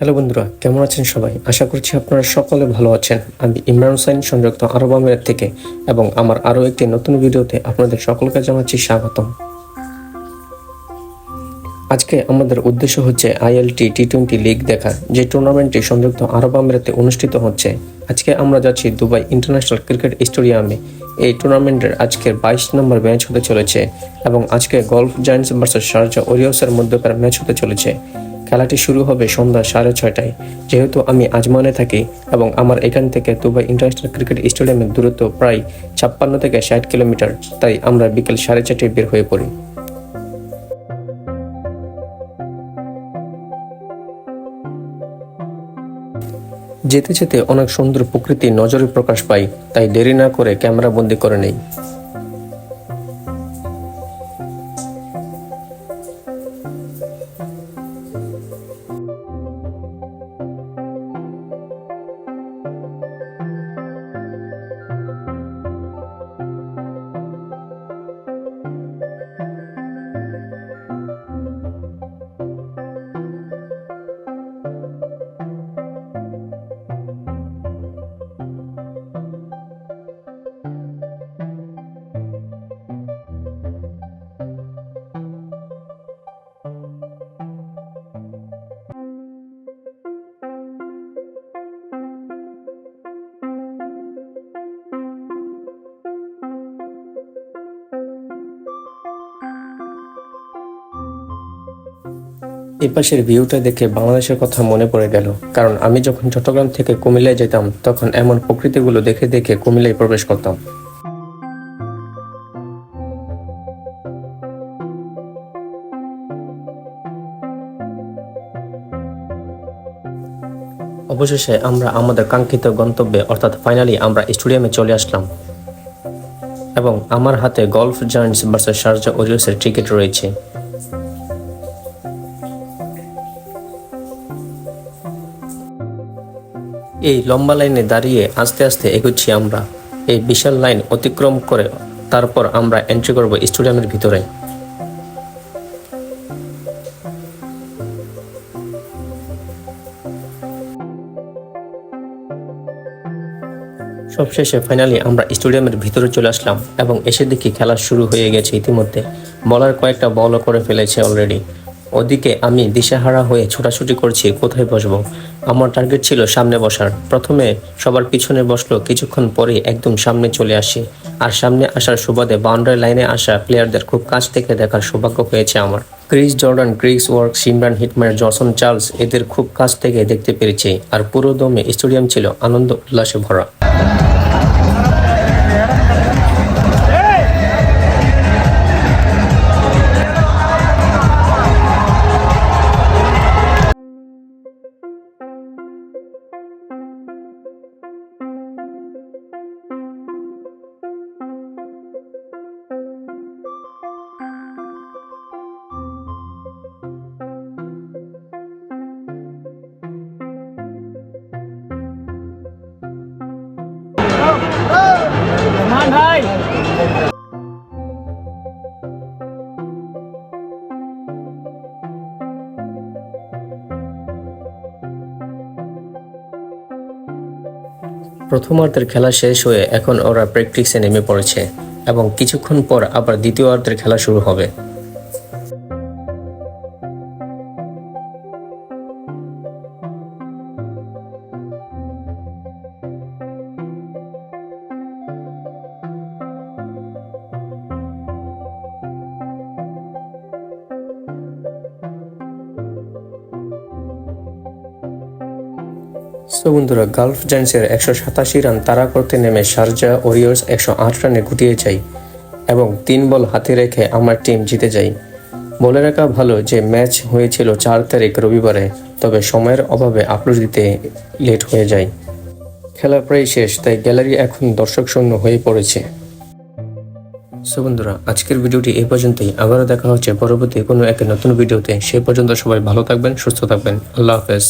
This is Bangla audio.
হ্যালো বন্ধুরা, কেমন আছেন সবাই? আশা করছি আপনারা সকলে ভালো আছেন। আমি ইমরান হোসাইন সংযুক্ত আরব আমিরাত থেকে এবং আমার আরও একটি নতুন ভিডিওতে আপনাদের সকলকে জানাচ্ছি স্বাগতম। আজকে আমাদের উদ্দেশ্য হচ্ছে আইএলটি টি টোয়েন্টি লিগ দেখা, যে টুর্নামেন্টটি সংযুক্ত আরব আমিরাতে অনুষ্ঠিত হচ্ছে। আজকে আমরা যাচ্ছি দুবাই ইন্টারন্যাশনাল ক্রিকেট স্টেডিয়ামে। এই টুর্নামেন্টের আজকের বাইশ নম্বর ম্যাচ হতে চলেছে এবং আজকে গলফ জায়ান্টস ভার্সেস শারজা ওরিয়াসের মধ্যকার ম্যাচ হতে চলেছে। খেলাটি শুরু হবে সন্ধ্যা সাড়ে ছয়টায়। যেহেতু আমি আজমানে থাকি এবং আমার এখান থেকে দুবাই ইন্টারন্যাশনাল ক্রিকেট স্টেডিয়ামের দূরত্ব প্রায় ছাপ্পান্ন থেকে ষাট কিলোমিটার, তাই আমরা বিকেল সাড়ে চারটায় বের হয়ে পড়ি। যেতে যেতে অনেক সুন্দর প্রকৃতি নজরে প্রকাশ পাই, তাই দেরি না করে ক্যামেরা বন্দি করে নেই। এই পাশের ভিউটা দেখে বাংলাদেশের কথা মনে পড়ে গেল। কারণ আমি যখন চট্টগ্রাম থেকে কুমিল্লায় যেতাম, তখন এমন প্রকৃতিগুলো দেখে দেখে কুমিল্লায় প্রবেশ করতাম। অবশেষে আমরা আমাদের কাঙ্ক্ষিত গন্তব্যে, অর্থাৎ ফাইনালি আমরা স্টেডিয়ামে চলে আসলাম। এবং আমার হাতে গলফ জায়ান্টস ভার্সেস শারজা ওরিয়াসের টিকিট রয়েছে। এই লম্বা লাইনে দাঁড়িয়ে আস্তে আস্তে এগোচ্ছি আমরা। এই বিশাল লাইন অতিক্রম করে তারপর আমরা এন্ট্রি করব স্টেডিয়ামের ভিতরে। সবশেষে ফাইনালি আমরা স্টেডিয়ামের ভিতরে চলে আসলাম এবং এসে দেখি খেলা শুরু হয়ে গেছে ইতিমধ্যে। বলার কয়েকটা বলও করে ফেলেছে অলরেডি ওদিকে আমি দিশেহারা হয়ে ছোটাছুটি করছি, কোথায় বসবো? আমার টার্গেট ছিল সামনে বসার। প্রথমে সবার পিছনে বসল, কিছুক্ষণ পরে একদম সামনে চলে আসি। আর সামনে আসার সুবাদে বাউন্ডারি লাইনে আসা প্লেয়ারদের খুব কাছ থেকে দেখার সৌভাগ্য হয়েছে আমার। ক্রিস জর্ডান, ক্রিস ওয়ার্ক, সিমরান হিটম্যান জসন চার্লস, এদের খুব কাছ থেকে দেখতে পেরেছি। আর পুরো দমে স্টেডিয়াম ছিল আনন্দ, উল্লাসে ভরা। প্রথমার্ধের খেলা শেষ হয়ে এখন ওরা প্র্যাকটিসে নেমে পড়েছে এবং কিছুক্ষণ পর আবার দ্বিতীয়ার্ধের খেলা শুরু হবে। সো বন্ধুরা, গালফ জায়ান্টসের একশো সাতাশি রান তাড়া করতে নেমে শারজা ওরিয়ার্স একশো আট রানে গুটিয়ে যায় এবং তিন বল হাতে রেখে আমার টিম জিতে যায়। বলে রাখা ভালো যে ম্যাচ হয়েছিল চার তারিখ রবিবারে, তবে সময়ের অভাবে আপলোড দিতে লেট হয়ে যায়। খেলা প্রায় শেষ, তাই গ্যালারি এখন দর্শক শূন্য হয়ে পড়েছে। সো বন্ধুরা, আজকের ভিডিওটি এই পর্যন্তই। আবারও দেখা হচ্ছে পরবর্তী কোনো এক নতুন ভিডিওতে। সে পর্যন্ত সবাই ভালো থাকবেন, সুস্থ থাকবেন। আল্লাহ হাফেজ।